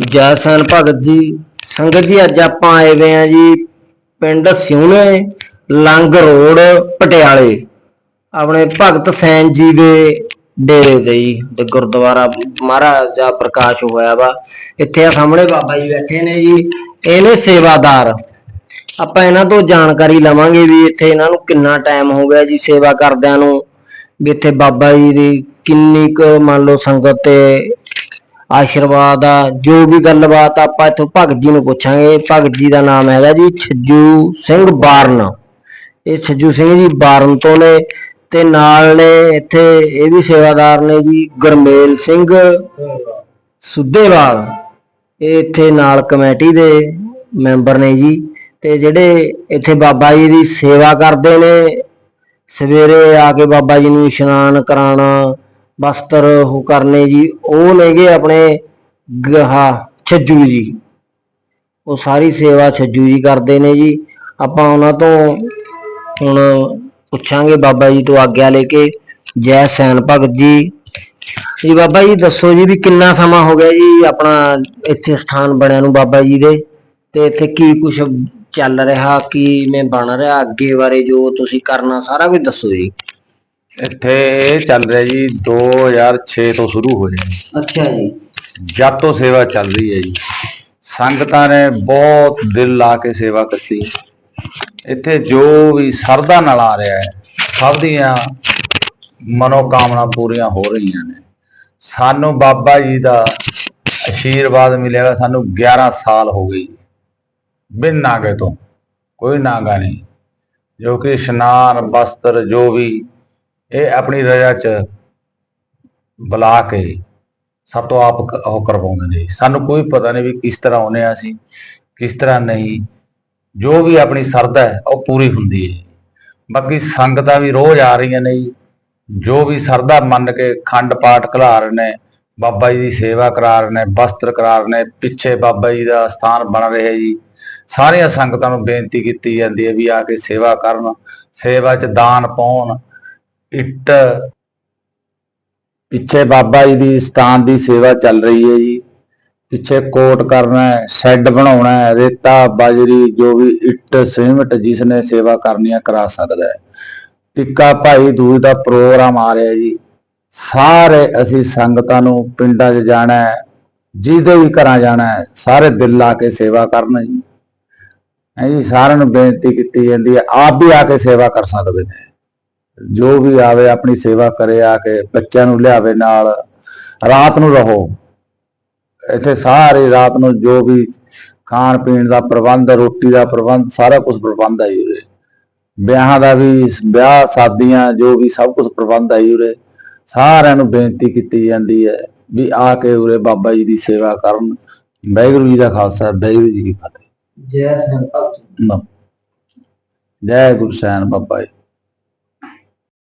ਜੈ ਸੈਨ ਭਗਤ ਜੀ, ਸੰਗਤ ਜੀ, ਅੱਜ ਆਪਾਂ ਆਏ ਵੇ ਆ ਜੀ ਪਿੰਡ ਸਿਉਣੇ, ਲੰਗ ਰੋਡ, ਪਟਿਆਲੇ। ਆਪਣੇ ਭਗਤ ਸੈਨ ਜੀ ਦੇ ਡੇਰੇ ਤੇ ਜੀ, ਤੇ ਗੁਰਦੁਆਰਾ ਮਹਾਰਾਜ ਦਾ ਪ੍ਰਕਾਸ਼ ਹੋਇਆ ਵਾ। ਇੱਥੇ ਆ ਸਾਹਮਣੇ ਬਾਬਾ ਜੀ ਬੈਠੇ ਨੇ ਜੀ, ਇਹਨੇ ਸੇਵਾਦਾਰ। ਆਪਾਂ ਇਹਨਾਂ ਤੋਂ ਜਾਣਕਾਰੀ ਲਵਾਂਗੇ ਵੀ ਇੱਥੇ ਇਹਨਾਂ ਨੂੰ ਕਿੰਨਾ ਟਾਈਮ ਹੋ ਗਿਆ ਜੀ ਸੇਵਾ ਕਰਦਿਆਂ ਨੂੰ, ਵੀ ਇੱਥੇ ਬਾਬਾ ਜੀ ਦੀ ਕਿੰਨੀ ਕੁ ਮੰਨ ਲਓ ਸੰਗਤ ਤੇ ਆਸ਼ੀਰਵਾਦ ਆ, ਜੋ ਵੀ ਗੱਲਬਾਤ ਆਪਾਂ ਇੱਥੋਂ ਭਗਤ ਜੀ ਨੂੰ ਪੁੱਛਾਂਗੇ, ਭਗਤ ਜੀ ਦਾ ਨਾਮ ਹੈਗਾ ਜੀ ਛੱਜੂ ਸਿੰਘ ਬਾਰਨ। ਇਹ ਛੱਜੂ ਸਿੰਘ ਜੀ ਬਾਰਨ ਤੋਂ ਨੇ ਤੇ ਨਾਲ ਨੇ ਇੱਥੇ ਇਹ ਵੀ ਸੇਵਾਦਾਰ ਨੇ ਜੀ ਗੁਰਮੇਲ ਸਿੰਘ ਸੁੱਧੇਵਾਲ। ਇਹ ਇੱਥੇ ਨਾਲ ਕਮੇਟੀ ਦੇ ਮੈਂਬਰ ਨੇ ਜੀ ਤੇ ਜਿਹੜੇ ਇੱਥੇ ਬਾਬਾ ਜੀ ਦੀ ਸੇਵਾ ਕਰਦੇ ਨੇ, ਸਵੇਰੇ ਆ ਕੇ ਬਾਬਾ ਜੀ ਨੂੰ ਇਸ਼ਨਾਨ ਕਰਾਉਣਾ ਵਸਤਰ ਉਹ ਕਰਨੇ ਜੀ, ਉਹ ਨੇਗੇ ਆਪਣੇ ਗਹਾ ਛੱਜੂ ਜੀ। ਉਹ ਸਾਰੀ ਸੇਵਾ ਛੱਜੂ ਜੀ ਕਰਦੇ ਨੇ ਜੀ। ਆਪਾਂ ਉਹਨਾਂ ਤੋਂ ਹੁਣ ਪੁੱਛਾਂਗੇ ਬਾਬਾ ਜੀ ਤੋਂ ਆਗਿਆ ਲੈ ਕੇ, ਜੈ ਸੈਨ ਭਗਤ ਜੀ। ਜੀ ਬਾਬਾ ਜੀ, ਦੱਸੋ ਜੀ ਵੀ ਕਿੰਨਾ ਸਮਾਂ ਹੋ ਗਿਆ ਜੀ ਆਪਣਾ ਇੱਥੇ ਸਥਾਨ ਬਣਿਆ ਨੂੰ ਬਾਬਾ ਜੀ ਦੇ? ਤੇ ਇੱਥੇ ਕੀ ਕੁਝ ਚੱਲ ਰਿਹਾ, ਕੀ ਮੈਂ ਬਣ ਰਿਹਾ? ਅੱਗੇ ਬਾਰੇ ਜੋ ਤੁਸੀਂ ਕਰਨਾ, ਸਾਰਾ ਕੁਝ ਦੱਸੋ ਜੀ। ਇੱਥੇ ਇਹ ਚੱਲ ਰਿਹਾ ਜੀ 2006 ਤੋਂ ਸ਼ੁਰੂ ਹੋਇਆ ਜੀ ਅੱਛਾ ਜੀ। ਜਦ ਤੋਂ ਸੇਵਾ ਚੱਲ ਰਹੀ ਹੈ ਜੀ। ਸੰਗਤਾਂ ਨੇ ਬਹੁਤ ਦਿਲ ਲਾ ਕੇ ਸੇਵਾ ਕੀਤੀ। ਇੱਥੇ ਜੋ ਵੀ ਸਰਦਾ ਨਾਲ ਆ ਰਿਹਾ ਹੈ ਸਭ ਦੀਆਂ ਮਨੋਕਾਮਨਾ ਪੂਰੀਆਂ ਹੋ ਰਹੀਆਂ ਨੇ। ਸਾਨੂੰ ਬਾਬਾ ਜੀ ਦਾ ਆਸ਼ੀਰਵਾਦ ਮਿਲਿਆ ਸਾਨੂੰ 11 ਸਾਲ ਹੋ ਗਏ ਜੀ। ਬਿਨ ਨਾਗੇ ਤੋਂ ਕੋਈ ਨਾਗਾ ਨਹੀਂ। ਜੋ ਕਿ ਇਸ਼ਨਾਨ ਬਸਤਰ ਜੋ ਵੀ ਇਹ ਆਪਣੀ ਰਜਾ ਚ ਬੁਲਾ ਕੇ ਸਭ ਤੋਂ ਆਪ ਉਹ ਕਰਵਾਉਂਦੇ ਨੇ। ਸਾਨੂੰ ਕੋਈ ਪਤਾ ਨਹੀਂ ਵੀ ਕਿਸ ਤਰ੍ਹਾਂ ਆਉਂਦੇ ਆ ਅਸੀਂ, ਕਿਸ ਤਰ੍ਹਾਂ ਨਹੀਂ। ਜੋ ਵੀ ਆਪਣੀ ਸਰਦਾ ਹੈ, ਉਹ ਪੂਰੀ ਹੁੰਦੀ ਹੈ। ਬਾਕੀ ਸੰਗਤਾਂ ਵੀ ਰੋਜ਼ ਆ ਰਹੀਆਂ ਨੇ ਜੀ। ਜੋ ਵੀ ਸਰਦਾ ਮੰਨ ਕੇ ਖੰਡ ਪਾਠ ਕਰਾ ਰਹੇ ਨੇ, ਬਾਬਾ ਜੀ ਦੀ ਸੇਵਾ ਕਰਾ ਰਹੇ ਨੇ, ਵਸਤਰ ਕਰਾ ਰਹੇ ਨੇ, ਪਿੱਛੇ ਬਾਬਾ ਜੀ ਦਾ ਸਥਾਨ ਬਣ ਰਿਹਾ ਜੀ। ਸਾਰੀਆਂ ਸੰਗਤਾਂ ਨੂੰ ਬੇਨਤੀ ਕੀਤੀ ਜਾਂਦੀ ਹੈ ਵੀ ਆ ਕੇ ਸੇਵਾ ਕਰਨ, ਸੇਵਾ 'ਚ ਦਾਨ ਪਾਉਣ ਇੱਟ। ਪਿੱਛੇ ਬਾਬਾ ਜੀ ਦੀ ਸਥਾਨ ਦੀ ਸੇਵਾ ਚੱਲ ਰਹੀ ਹੈ ਜੀ। ਪਿੱਛੇ ਕੋਟ ਕਰਨਾ ਹੈ, ਸ਼ੈੱਡ ਬਣਾਉਣਾ ਹੈ, ਰੇਤਾ, ਬਾਜਰੀ, ਜੋ ਵੀ ਇੱਟ, ਸੀਮਟ ਜਿਸ ਨੇ ਸੇਵਾ ਕਰਨੀ ਹੈ ਕਰਾ ਸਕਦਾ ਹੈ। ਟਿੱਕਾ ਭਾਈ ਦੂਜ ਦਾ ਪ੍ਰੋਗਰਾਮ ਆ ਰਿਹਾ ਜੀ। ਸਾਰੇ ਅਸੀਂ ਸੰਗਤਾਂ ਨੂੰ ਪਿੰਡਾਂ 'ਚ ਜਾਣਾ ਹੈ, ਜਿਹਦੇ ਵੀ ਘਰਾਂ ਜਾਣਾ ਹੈ, ਸਾਰੇ ਦਿਲ ਲਾ ਕੇ ਸੇਵਾ ਕਰਨ ਜੀ। ਹੈ ਜੀ, ਸਾਰਿਆਂ ਨੂੰ ਬੇਨਤੀ ਕੀਤੀ ਜਾਂਦੀ ਹੈ, ਆਪ ਵੀ ਆ ਕੇ ਸੇਵਾ ਕਰ ਸਕਦੇ ਨੇ। ਜੋ ਵੀ ਆਵੇ ਆਪਣੀ ਸੇਵਾ ਕਰੇ ਆ ਕੇ ਬੱਚਿਆਂ ਨੂੰ ਲਿਆਵੇ ਨਾਲ ਰਾਤ ਨੂੰ ਰਹੋ। ਇੱਥੇ ਸਾਰੀ ਰਾਤ ਨੂੰ ਜੋ ਵੀ ਖਾਣ ਪੀਣ ਦਾ ਪ੍ਰਬੰਧ ਰੋਟੀ ਦਾ ਪ੍ਰਬੰਧ ਸਾਰਾ ਕੁਝ ਪ੍ਰਬੰਧ ਹੈ ਉਰੇ। ਵਿਆਹਾਂ ਦਾ ਵੀ ਵਿਆਹ ਸ਼ਾਦੀਆਂ ਜੋ ਵੀ ਸਭ ਕੁਝ ਪ੍ਰਬੰਧ ਹੈ ਜੀ ਉਰੇ। ਸਾਰਿਆਂ ਨੂੰ ਬੇਨਤੀ ਕੀਤੀ ਜਾਂਦੀ ਹੈ ਵੀ ਆ ਕੇ ਉਰੇ ਬਾਬਾ ਜੀ ਦੀ ਸੇਵਾ ਕਰਨ। ਵਾਹਿਗੁਰੂ ਜੀ ਦਾ ਖਾਲਸਾ ਵਾਹਿਗੁਰੂ ਜੀ ਕੀ ਫਤਿਹ। ਜੈ ਸੈਨ ਭਗਤ ਜੈ ਗੁਰੂ ਬਾਬਾ ਜੀ।